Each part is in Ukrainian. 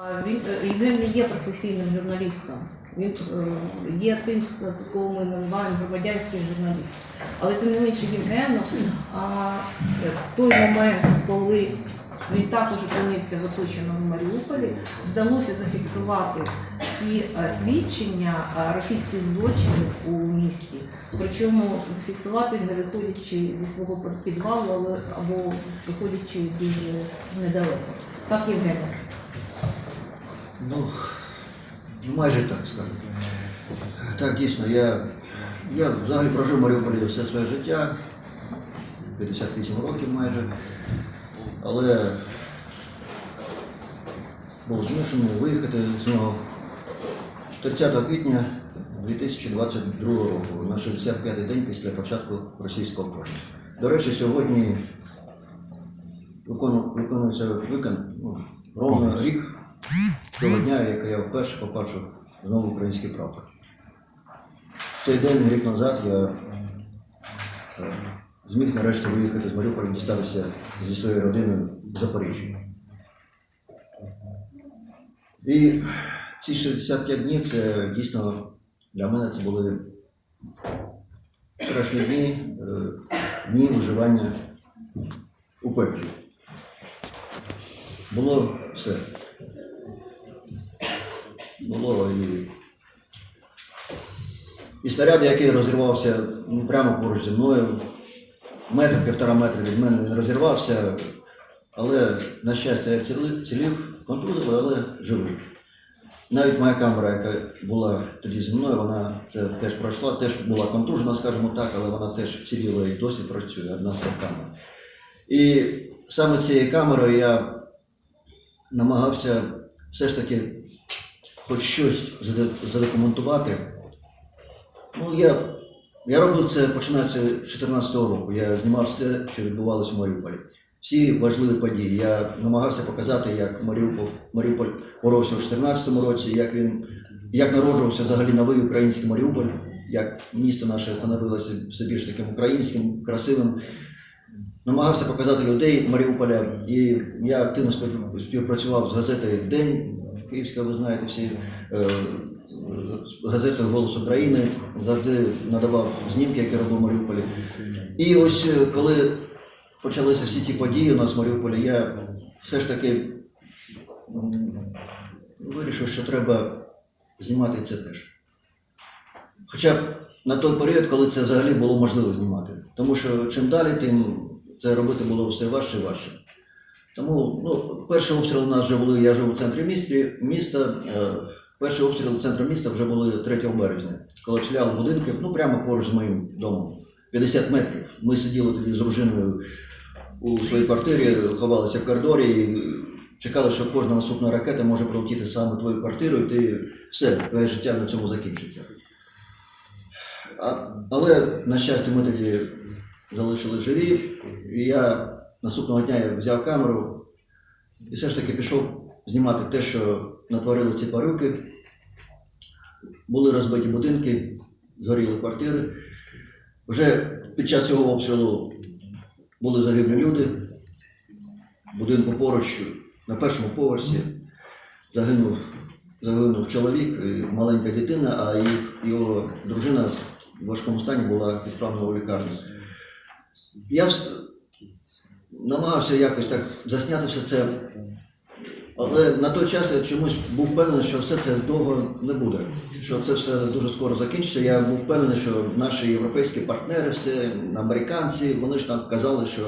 Е, він не є професійним журналістом. Він е, є тим, кого ми називаємо громадянський журналіст. Але тим не менше Євгену е, в той момент, коли він також опинився в оточеному Маріуполі, вдалося зафіксувати ці е, свідчення е, російських злочинів у місті. Причому зафіксувати не виходячи зі свого підвалу, або виходячи дуже недалеко. Так, Євгене. Ну, майже так скажемо. Так, дійсно, я, я взагалі прожив в Маріуполі все своє життя, 58 років майже, але був змушений виїхати з нього 30 квітня 2022 року, на 65-й день після початку російського вторгнення. До речі, сьогодні виконується викон, ну, ровно рік того дня, як я вперше побачив знову український прапор. Цей день, рік назад, я е, зміг нарешті виїхати з Маріуполя, дістатися зі своєю родиною в Запоріжжя. І ці 65 днів це дійсно для мене це були страшні дні, е, дні виживання у пеклі. Було все було і, і снаряд, який розірвався ну, прямо поруч зі мною, метр, півтора метра від мене він розірвався, але, на щастя, я цілів, контузили, але живий. Навіть моя камера, яка була тоді зі мною, вона це теж пройшла, теж була контужена, скажімо так, але вона теж вціліла і досі працює, одна з камер. І саме цією камерою я намагався все ж таки хоч щось задокументувати. Ну, я, я робив це починаючи з 2014 року. Я знімав все, що відбувалося в Маріуполі. Всі важливі події. Я намагався показати, як Маріуполь, Маріуполь боровся у 2014 році, як він як народжувався взагалі новий український Маріуполь, як місто наше становилося все більш таким українським, красивим. Намагався показати людей Маріуполя, і я активно співпрацював з газетою День Київська, ви знаєте всі е, з газетою Голос України, завжди надавав знімки, які робив Маріуполі. І ось е, коли почалися всі ці події у нас в Маріуполі, я все ж таки вирішив, що треба знімати це теж. Хоча на той період, коли це взагалі було можливо знімати. Тому що чим далі, тим це робити було все важче і важче. Тому ну, перші обстріли у нас вже були, я живу в центрі місті, міста. Е, перші обстріли центру міста вже були 3 березня, коли обстріляли будинки, ну прямо поруч з моїм домом, 50 метрів. Ми сиділи тоді з дружиною у своїй квартирі, ховалися в коридорі і чекали, що кожна наступна ракета може прилетіти саме твою квартиру, і ти все, твоє життя на цьому закінчиться. А, але, на щастя, ми тоді залишили живі, і я наступного дня я взяв камеру і все ж таки пішов знімати те, що натворили ці парюки. Були розбиті будинки, згоріли квартири. Вже під час цього обстрілу були загиблі люди. Будинку поруч на першому поверсі загинув, загинув чоловік, маленька дитина, а їх- його дружина в важкому стані була відправлена у лікарню. Я намагався якось так засняти все це, але на той час я чомусь був впевнений, що все це довго не буде, що це все дуже скоро закінчиться. Я був впевнений, що наші європейські партнери, все, американці, вони ж там казали, що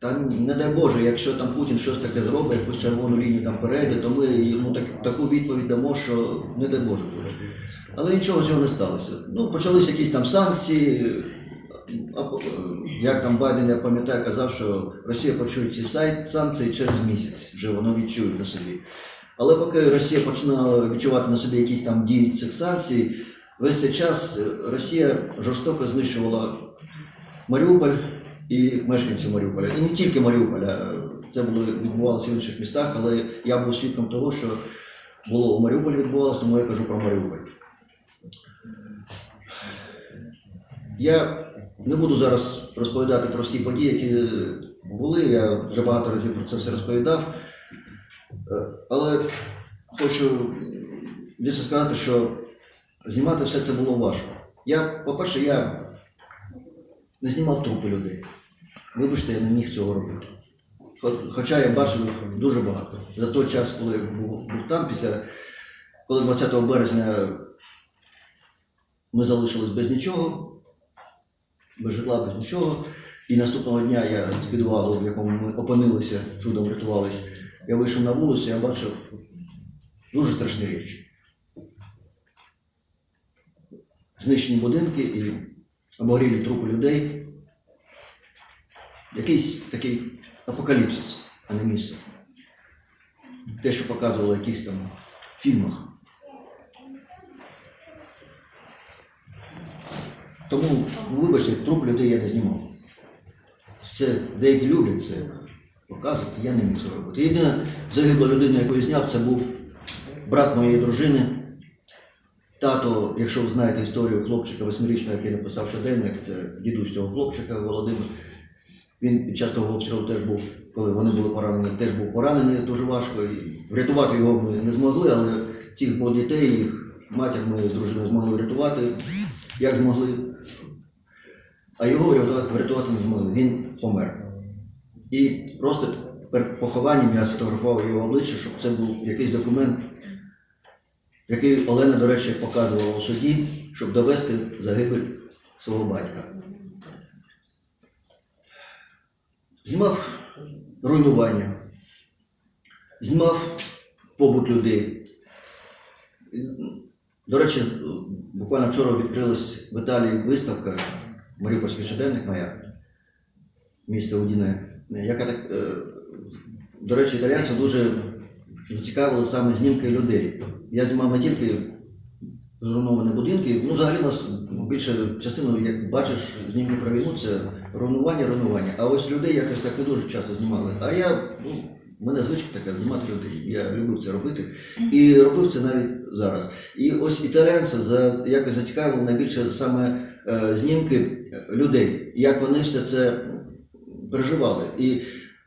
та не дай Боже, якщо там Путін щось таке зробить, якусь червону лінію там перейде, то ми йому так, таку відповідь дамо, що не дай Боже буде. Але нічого цього не сталося. Ну, почалися якісь там санкції. Як там Байден, я пам'ятаю, казав, що Росія почує ці санкції через місяць, вже воно відчують на собі. Але поки Росія починала відчувати на собі якісь там дії цих санкцій, весь цей час е, Росія жорстоко знищувала Маріуполь і мешканців Маріуполя. І не тільки Маріуполя, це було відбувалося в інших містах, але я був свідком того, що було у Маріуполі відбувалося, тому я кажу про Маріуполь. Я не буду зараз розповідати про всі події, які були. Я вже багато разів про це все розповідав. Е, Але хочу дійсно сказати, що знімати все це було важко. Я, по-перше, я не знімав трупи людей. Вибачте, я не міг цього робити. Хоча я бачив їх дуже багато. За той час, коли я був, був там, після коли 20 березня ми залишились без нічого, без житла, без нічого. І наступного дня я з підвалу, в якому ми опинилися, чудом врятувались, я вийшов на вулицю, я бачив дуже страшні речі. Знищені будинки і обгорілі трупи людей. Якийсь такий апокаліпсис, а не місто. Те, що показувало в якихось там фільмах. Тому, вибачте, труп людей я не знімав. Це деякі люблять це показувати, я не міг це робити. Єдина загибла людина, яку я зняв, це був брат моєї дружини. Тато, якщо ви знаєте історію хлопчика восьмирічного, який написав щоденник, це дідусь цього хлопчика Володимир. Він під час того обстрілу теж був, коли вони були поранені, теж був поранений дуже важко. І врятувати його ми не змогли, але цих двох дітей, їх матір ми з дружиною змогли врятувати, як змогли. А його врятувати, не змогли. Він помер. І просто перед похованням я сфотографував його обличчя, щоб це був якийсь документ, який Олена, до речі, показувала у суді, щоб довести загибель свого батька. Знімав руйнування, знімав побут людей. До речі, буквально вчора відкрилась в Італії виставка Маріупольський щоденник моя, місто Удіне, яка так, е, до речі, італійці дуже зацікавили саме знімки людей. Я знімав не тільки зруйновані будинки, ну взагалі у нас більше частину, як бачиш, знімки про війну, це руйнування, руйнування. А ось людей якось так не дуже часто знімали. А я, ну, в мене звичка така знімати людей. Я любив це робити. І робив це навіть зараз. І ось італійців за якось зацікавили найбільше саме знімки людей, як вони все це переживали. І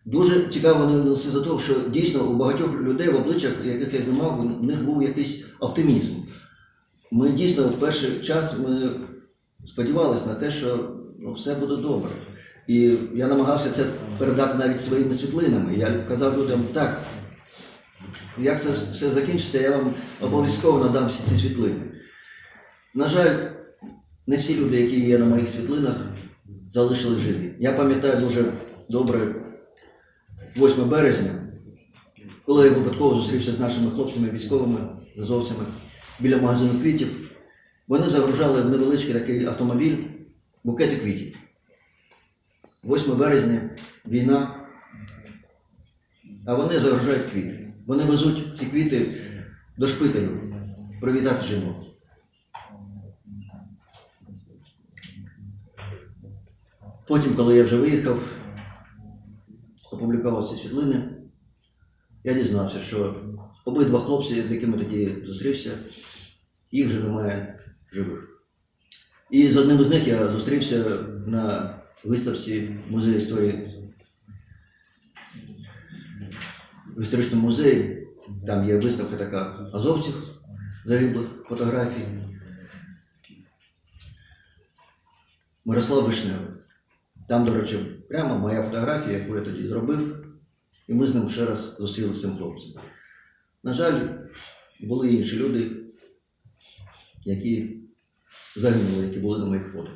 дуже цікаво вони внесли до того, що дійсно у багатьох людей в обличчях, яких я знімав, у них був якийсь оптимізм. Ми дійсно в перший час ми сподівалися на те, що ну, все буде добре. І я намагався це передати навіть своїми світлинами. Я казав людям, так, як це все закінчиться, я вам обов'язково надам всі ці світлини. На жаль, не всі люди, які є на моїх світлинах, залишили живі. Я пам'ятаю дуже добре 8 березня, коли я випадково зустрівся з нашими хлопцями військовими, азовцями біля магазину квітів, вони загружали в невеличкий такий автомобіль букети квітів. 8 березня, війна, а вони загружають квіти. Вони везуть ці квіти до шпиталю привітати жінок. Потім, коли я вже виїхав, опублікував ці світлини, я дізнався, що обидва хлопці, з якими тоді зустрівся, їх вже немає живих. І з одним з них я зустрівся на виставці музею історії в історичному музеї. Там є виставка така азовців загиблих фотографій. Мирослав Вишневий. Там, до речі, прямо моя фотографія, яку я тоді зробив, і ми з ним ще раз зустрілися з цим хлопцем. На жаль, були інші люди, які загинули, які були на моїх фото.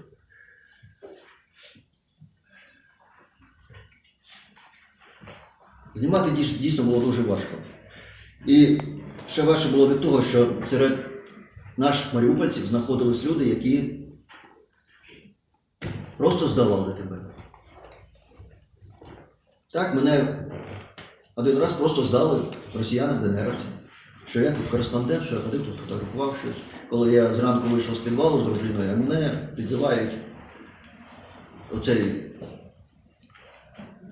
Знімати дійсно було дуже важко. І ще важче було від того, що серед наших маріупольців знаходились люди, які просто здавали тебе. Так, мене один раз просто здали росіянам ДНРівці, що я тут кореспондент, що я ходив тут фотографував щось. Коли я зранку вийшов з підвалу з дружиною, а мене підзивають оцей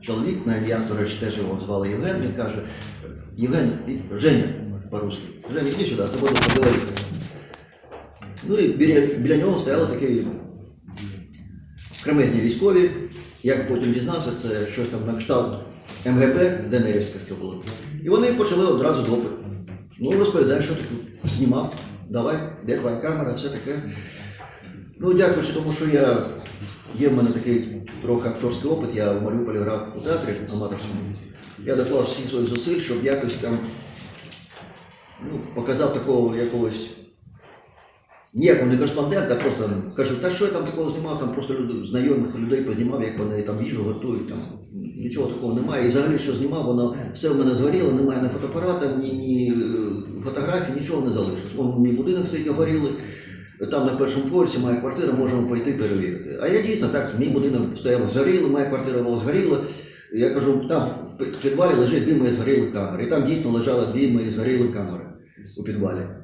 чоловік, на ім'я, до речі, теж його звали Євген, він каже, Євген, Женя по-русски, Женя, іди сюди, з тобою поговорити. Ну і біля, біля нього стояли такі кремезні військові. Як потім дізнався, це щось там на кшталт МГП, ДНРівська це було. І вони почали одразу допит. Ну, розповідай, що тут знімав, давай, де твоя камера, все таке. Ну, дякуючи тому, що я є в мене такий трохи акторський опит, я в Маріуполі грав у театрі аматорському. Я доклав всі свої зусиль, щоб якось там ну, показав такого якогось ніякого не кореспондента, а просто кажу, та що я там такого знімав, там просто люди, знайомих людей познімав, як вони там їжу готують, там нічого такого немає. І взагалі, що знімав, воно все в мене згоріло, немає ні фотоапарата, ні, ні е, фотографій, нічого не залишилось. Вон мій будинок стоїть обгорілий, там на першому поверсі моя квартира, можемо пойти перевірити. А я дійсно так, мій будинок стояв згорілий, моя квартира була згоріла. Я кажу, там в підвалі лежать дві мої згорілі камери. І там дійсно лежали дві мої згорілі камери у підвалі.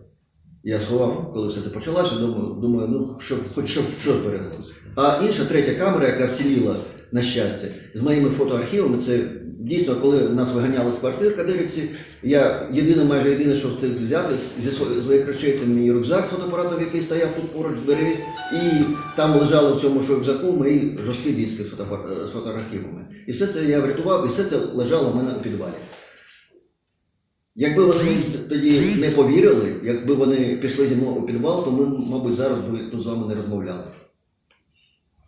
Я сховав, коли все це почалося, думаю, думаю ну що, хоч що, що збереглося. А інша третя камера, яка вціліла, на щастя, з моїми фотоархівами, це дійсно, коли нас виганяли з квартир кадирівці, я єдине, майже єдине, що встиг взяти зі своїх речей, це мій рюкзак з фотоапаратом, який стояв тут поруч в дверей, і там лежали в цьому ж рюкзаку мої жорсткі диски з фотоархівами. І все це я врятував, і все це лежало в мене у підвалі. Якби вони тоді не повірили, якби вони пішли зі мною у підвал, то ми, мабуть, зараз би тут з вами не розмовляли.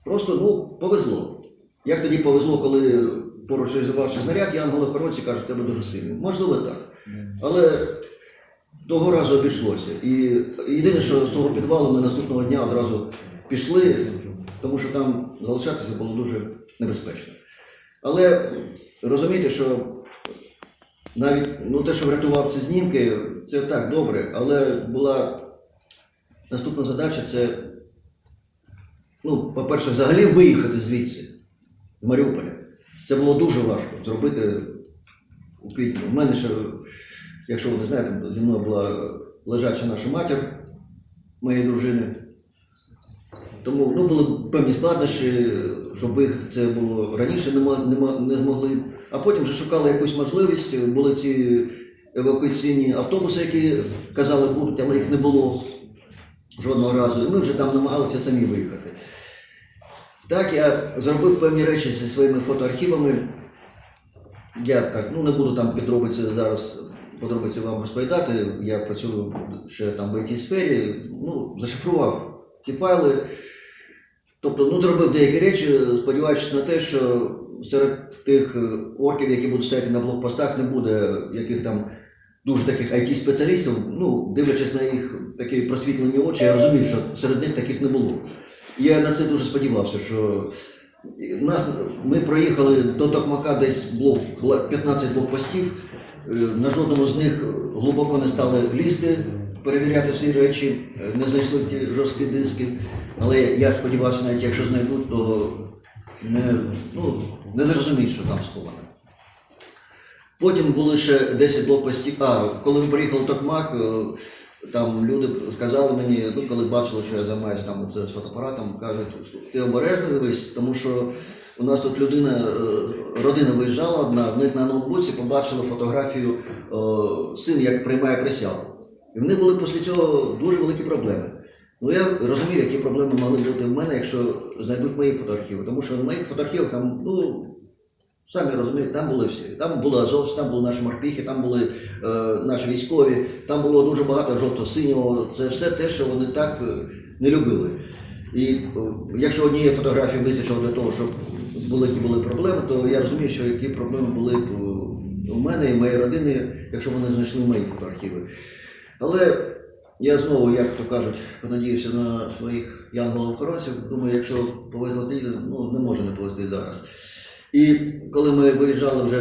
Просто ну, повезло. Як тоді повезло, коли поруч розірвався снаряд, і ангелохоронці кажуть, тебе дуже сильно. Можливо, так. Але того разу обійшлося. І єдине, що з того підвалу ми наступного дня одразу пішли, тому що там залишатися було дуже небезпечно. Але розумієте, що навіть ну, те, що врятував ці знімки, це так добре, але була наступна задача це, ну, по-перше, взагалі виїхати звідси, з Маріуполя. Це було дуже важко зробити у квітні. У мене ще, якщо ви не знаєте, зі мною була лежача наша матір моєї дружини. Тому ну, були певні складнощі, щоб виїхати це було раніше, не, мо- не, не змогли. А потім вже шукали якусь можливість. Були ці евакуаційні автобуси, які казали будуть, але їх не було жодного разу. І ми вже там намагалися самі виїхати. Так, я зробив певні речі зі своїми фотоархівами. Я так, ну не буду там підробиці зараз подробиці вам розповідати. Я працюю ще там в it сфері, ну, зашифрував ці файли. Тобто, ну, зробив деякі речі, сподіваючись на те, що серед тих е, орків, які будуть стояти на блокпостах, не буде яких там дуже таких it-спеціалістів. Ну, дивлячись на їх такі просвітлені очі, я розумів, що серед них таких не було. Я на це дуже сподівався, що нас, ми проїхали до Токмака десь блок, було 15 блокпостів. Е, На жодному з них глибоко не стали лізти, перевіряти всі речі, е, не знайшли ті жорсткі диски. Але я сподівався, навіть якщо знайдуть, то не, ну, не зрозуміють, що там сховано. Потім були ще 10 блокпостів. А, коли ми приїхали в Токмак, е, там люди сказали мені, ну, коли бачили, що я займаюся там оце з фотоапаратом, кажуть, ти обережно дивись, тому що у нас тут людина, е, родина виїжджала одна, в них на ноутбуці побачили фотографію е, син, як приймає присягу. І в них були після цього дуже великі проблеми. Ну я розумів, які проблеми могли бути в мене, якщо знайдуть мої фотоархіви. Тому що в моїх фотоархівах там, ну, Самі розумієте, там були всі. Там були Азовці, там були наші морпіхи, там були е, наші військові, там було дуже багато жовто-синього. Це все те, що вони так е, не любили. І е, якщо однієї фотографії вистачило для того, щоб великі були проблеми, то я розумію, що які проблеми були б у мене і моєї родини, якщо вони знайшли мої фотоархіви. Але я знову, як то кажуть, понадіюся на своїх янголів-охоронців. Думаю, якщо повезло тоді, ну не може не повезти зараз. І коли ми виїжджали вже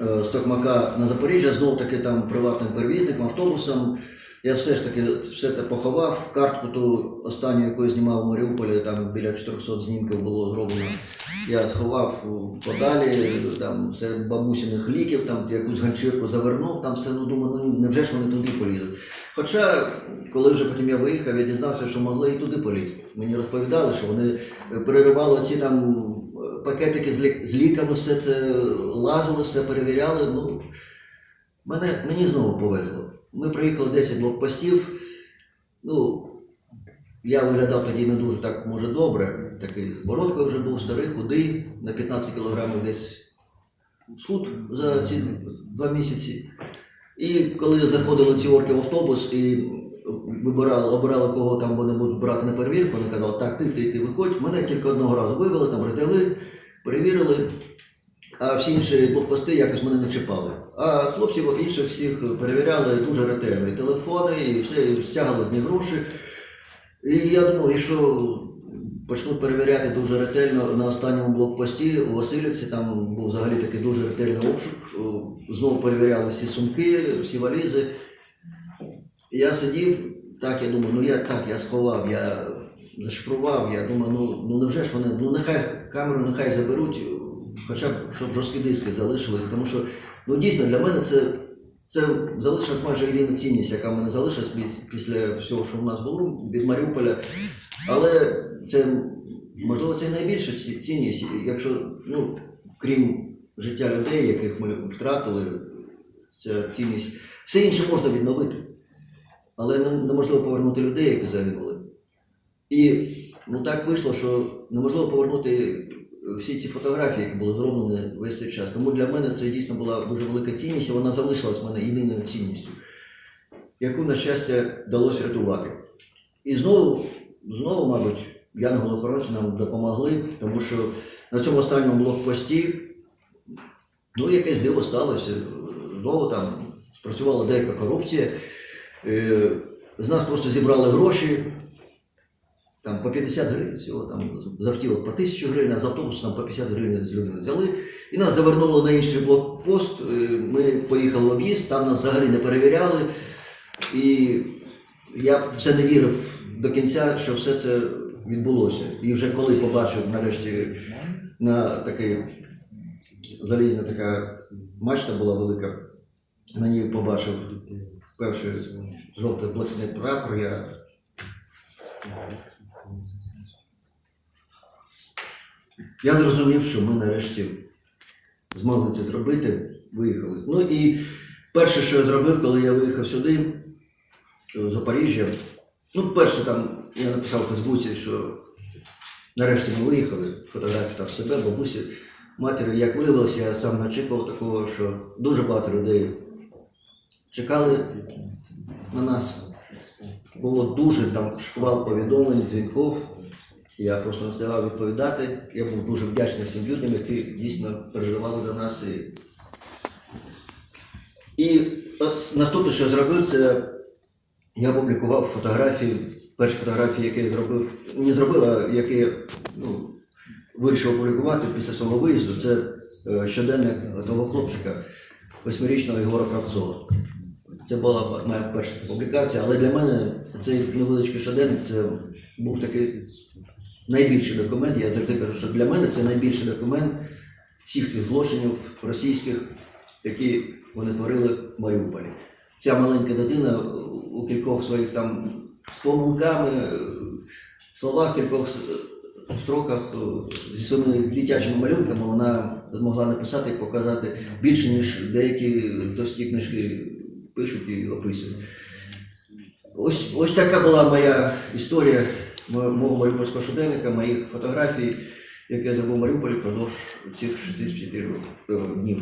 е, з Токмака на Запоріжжя, знов таки там приватним перевізником, автобусом, я все ж таки все це поховав. Картку ту останню, яку я знімав в Маріуполі, там біля 400 знімків було зроблено. Я сховав подалі, там серед бабусиних ліків, там якусь ганчірку завернув, там все, ну думаю, ну невже ж вони туди полізуть. Хоча, коли вже потім я виїхав, я дізнався, що могли і туди полізти. Мені розповідали, що вони е, переривали ці там е, пакетики з, з ліками, все це лазили, все перевіряли. Ну, мене, мені знову повезло. Ми приїхали 10 блокпостів. Ну, я виглядав тоді не дуже так, може, добре. Такий з вже був старий, худий, на 15 кілограмів десь схуд за ці два місяці. І коли заходили ці орки в автобус і вибирали, обирали, кого там вони будуть брати на перевірку, вони казали, так, ти, ти, ти виходь. Мене тільки одного разу вивели, там роздягли, перевірили, а всі інші блокпости якось мене не чіпали. А хлопців інших всіх перевіряли дуже ретельно. І телефони, і все, і стягали з них гроші. І я думав, якщо почнуть перевіряти дуже ретельно на останньому блокпості у Васильівці, там був взагалі такий дуже ретельний обшук. О, Знову перевіряли всі сумки, всі валізи. Я сидів, так, я думаю, ну я так, я сховав, я зашифрував, я думаю, ну, ну невже ж вони, ну нехай камеру нехай заберуть, хоча б щоб жорсткі диски залишились, тому що ну дійсно для мене це, це залишилась майже єдина цінність, яка мене залишилась після всього, що в нас було від Маріуполя. Але це можливо це найбільша цінність, якщо ну, крім життя людей, яких ми втратили, ця цінність. Все інше можна відновити, але неможливо повернути людей, які загинули. І ну так вийшло, що неможливо повернути всі ці фотографії, які були зроблені весь цей час. Тому для мене це дійсно була дуже велика цінність, і вона залишилась в мене єдиною цінністю, яку, на щастя, вдалося рятувати. І знову, знову, мабуть, янголи-охоронці нам допомогли, тому що на цьому останньому блокпості ну, якесь диво сталося. Знову там спрацювала деяка корупція. Е, З нас просто зібрали гроші, там по 50 гривень всього, там з автівок по 1000 гривень, а з автобусу там по 50 гривень з людини взяли. І нас завернули на інший блокпост. Е, Ми поїхали в об'їзд, там нас взагалі не перевіряли. І я все не вірив до кінця, що все це відбулося. І вже коли побачив нарешті на такий залізна така мачта була велика, на ній побачив перший жовтий блакитний прапор, я Я зрозумів, що ми нарешті змогли це зробити, виїхали. Ну і перше, що я зробив, коли я виїхав сюди, в Запоріжжя, ну, перше там я написав в Фейсбуці, що нарешті ми виїхали, фотографію там себе, бабусі, матері. Як виявилося, я сам не очікував такого, що дуже багато людей чекали на нас. Було дуже там шквал повідомлень, дзвінків. Я просто не встигав відповідати. Я був дуже вдячний всім людям, які дійсно переживали за нас. І, і от наступне, що я зробив, це я опублікував фотографії, перші фотографії, які я зробив, не зробив, а які ну, вирішив опублікувати після свого виїзду. Це е, щоденник того хлопчика, восьмирічного Єгора Кравцова. Це була моя перша публікація, але для мене цей невеличкий щоденник це був такий найбільший документ. Я завжди кажу, що для мене це найбільший документ всіх цих злочинів російських, які вони творили в Маріуполі. Ця маленька дитина у кількох своїх там з помилками, е, словах, кількох е, строках е, зі своїми дитячими малюнками вона змогла написати і показати більше, ніж деякі товсті книжки пишуть і описують. Ось, ось така була моя історія мого маріупольського щоденника, моїх фотографій, які я зробив в Маріуполі впродовж цих 65 років, е, днів.